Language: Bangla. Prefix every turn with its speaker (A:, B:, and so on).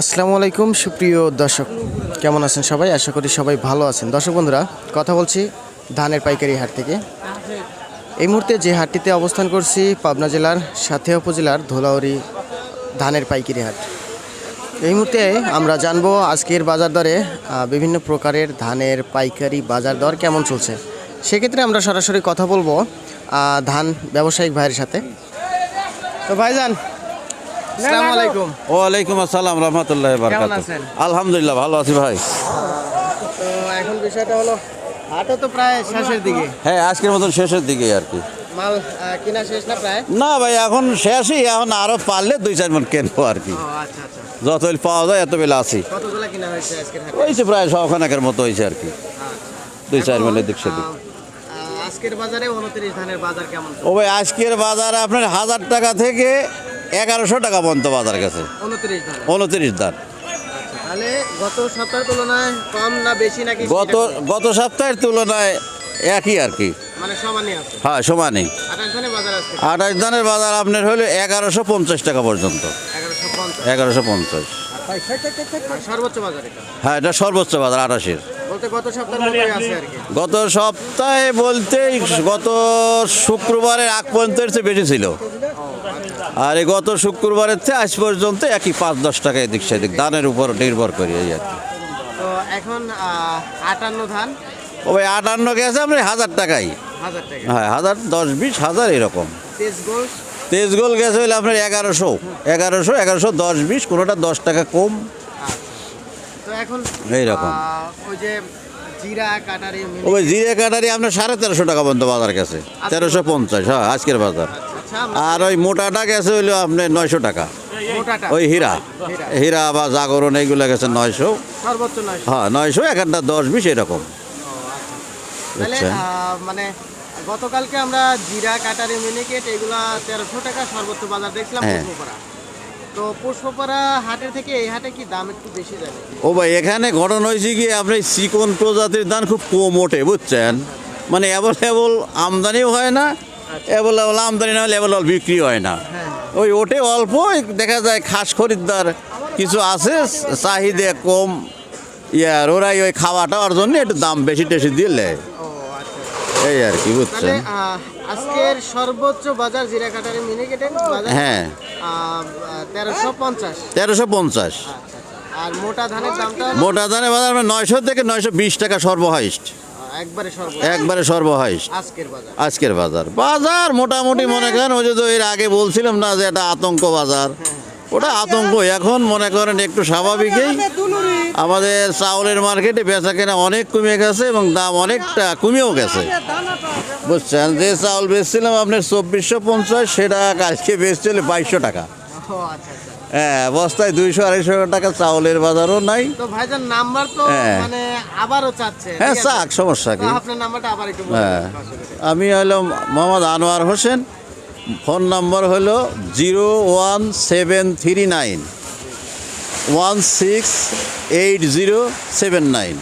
A: আসসালামু আলাইকুম, সুপ্রিয় দর্শক। কেমন আছেন সবাই? আশা করি সবাই ভালো আছেন। দর্শক বন্ধুরা, কথা বলছি ধানের পাইকারি হাট থেকে। এই মুহূর্তে যে হাটটিতে অবস্থান করছি, পাবনা জেলার সাথিয়া উপজেলার ধোলাউড়ি ধানের পাইকারি হাট। এই মুহূর্তে আমরা জানব আজকের বাজার দরে বিভিন্ন প্রকারের ধানের পাইকারি বাজার দর কেমন চলছে। সেক্ষেত্রে আমরা সরাসরি কথা বলব ধান ব্যবসায়িক ভাইয়ের সাথে। তো ভাইজান আসসালামু আলাইকুম।
B: ওয়ালাইকুম আসসালাম রহমতুল্লাহ? আলহামদুলিল্লাহ ভালো আছি ভাই।
A: তো এখন বিষয়টা হলো হাটও তো প্রায় শেষের দিকে।
B: হ্যাঁ আজকের মতন শেষের দিকে আর কি।
A: মাল কিনা শেষ না প্রায়?
B: না ভাই এখন শেষই এখন আরও পারলে দুই চার মন কেনবো আর কি।
A: ও আচ্ছা আচ্ছা।
B: যত বেল পাওয়া যায় এত বেলা আছি।
A: হয়েছে
B: ওই যে প্রায় শখানেকের মতো হয়েছে আর কি। দুই চার মনের দিক সেদিক।
A: আজকের বাজারে উনত্রিশ ধানের বাজার কেমন?
B: ও ভাই আজকের বাজার আপনার হাজার টাকা থেকে এগারোশো টাকা পর্যন্ত বাজার গেছে।
A: উনত্রিশ ধান
B: দান
A: তাহলে গত
B: গত গত সপ্তাহের তুলনায় একই আর কি।
A: মানে
B: হ্যাঁ সমানই।
A: আঠাশ ধানের বাজার
B: আপনার হলো এগারোশো পঞ্চাশ টাকা পর্যন্ত।
A: এগারোশো পঞ্চাশ।
B: হ্যাঁ এটা সর্বোচ্চ বাজার আঠাশের।
A: গত
B: সপ্তাহে বলতে গত শুক্রবারের আগ পর্যন্ত চেয়ে বেশি ছিল। আর এই গত শুক্রবারের থেকে আজ পর্যন্ত একই পাঁচ দশ টাকা এদিক সেদিক ধানের উপর নির্ভর করি এই আর কি।
A: তো এখন আটান্ন ধান।
B: ও ভাই আটান্ন গেছে আমরা হাজার টাকাই। হ্যাঁ হাজার দশ বিশ হাজার এরকম। তেজগোল গেছে হইলে আপনার এগারোশো। এগারোশো এগারোশো দশ বিশ কোনোটা দশ টাকা কম।
A: এখন
B: এইরকম।
A: ওই যে জিরা কাটারি
B: আপনার সাড়ে তেরোশো টাকা পর্যন্ত বাজার গেছে। তেরোশো পঞ্চাশ হ্যাঁ আজকের বাজার।
A: আচ্ছা।
B: আর ওই মোটাটা গেছে হইল আপনার নয়শো টাকা। ওই হীরা।
A: হীরা।
B: বা জাগরণ এইগুলো গেছে নয়শো। হ্যাঁ নয়শো এক একটা দশ বিশ এরকম। আচ্ছা।
A: মানে গতকালকে আমরা জিরা কাটারি মিনিকেট এগুলা তেরোশো টাকা সর্বোচ্চ বাজার দেখছিলাম
B: হ্যাঁ।
A: তো পুষ্পপাড়া হাটের থেকে এই হাটে কি দাম একটু বেশি যাবে
B: ও ভাই এখানে ঘটনা হয়েছে কি আপনি চিকন প্রজাতির ধান খুব কম ওঠে বুঝছেন? মানে অ্যাভেলেবল আমদানিও হয় না অ্যাভেলেবল আমদানি না হলে অ্যাভেলেবল বিক্রি হয় না।
A: হ্যাঁ।
B: ওই ওঠে অল্প দেখা যায় খাস খরিদ্দার কিছু আছে চাহিদা কম ইয়ার ওরাই ওই খাওয়া টাওয়ার জন্য একটু দাম বেশি টেশি দিলে
A: আচ্ছা।
B: এই আর কি বুঝছেন?
A: আজকের সর্বোচ্চ বাজার জিরা মিনিকেটের বাজার?
B: হ্যাঁ।
A: তেরোশো পঞ্চাশ।
B: তেরোশো পঞ্চাশ।
A: আচ্ছা আচ্ছা। আর মোটা ধানের দামটা?
B: মোটা ধানের বাজার নয়শো থেকে নয়শো বিশ টাকা সর্বহাইস্ট।
A: একবারে
B: সর্বহাইস্ট।
A: আজকের বাজার।
B: আজকের বাজার। বাজার মোটামুটি মনে করেন ওই যে তো এর আগে বলছিলাম না যে এটা আতঙ্ক বাজার। ওটা আতঙ্ক। এখন মনে করেন একটু স্বাভাবিকই আমাদের চাউলের মার্কেটে বেচা কেনা অনেক কমে গেছে এবং দাম অনেকটা কমেও গেছে। বুঝছেন? যে চাউল বেচছিলাম আপনার চব্বিশশো পঞ্চাশ সেটা কালকে বেচছিল বাইশশো টাকা।
A: আচ্ছা আচ্ছা।
B: হ্যাঁ বস্তায় দুইশো আড়াইশো টাকা চাউলের বাজারও নাই।
A: তো ভাইজান নাম্বার তো
B: হ্যাঁ।
A: মানে আবারও চাচ্ছে।
B: হ্যাঁ চাক সমস্যা কি?
A: আপনার নাম্বারটা আবার একটু
B: হ্যাঁ। আমি হলো মোহাম্মদ আনোয়ার হোসেন। ফোন নম্বর হলো zero one seven three nine. One six eight zero seven nine.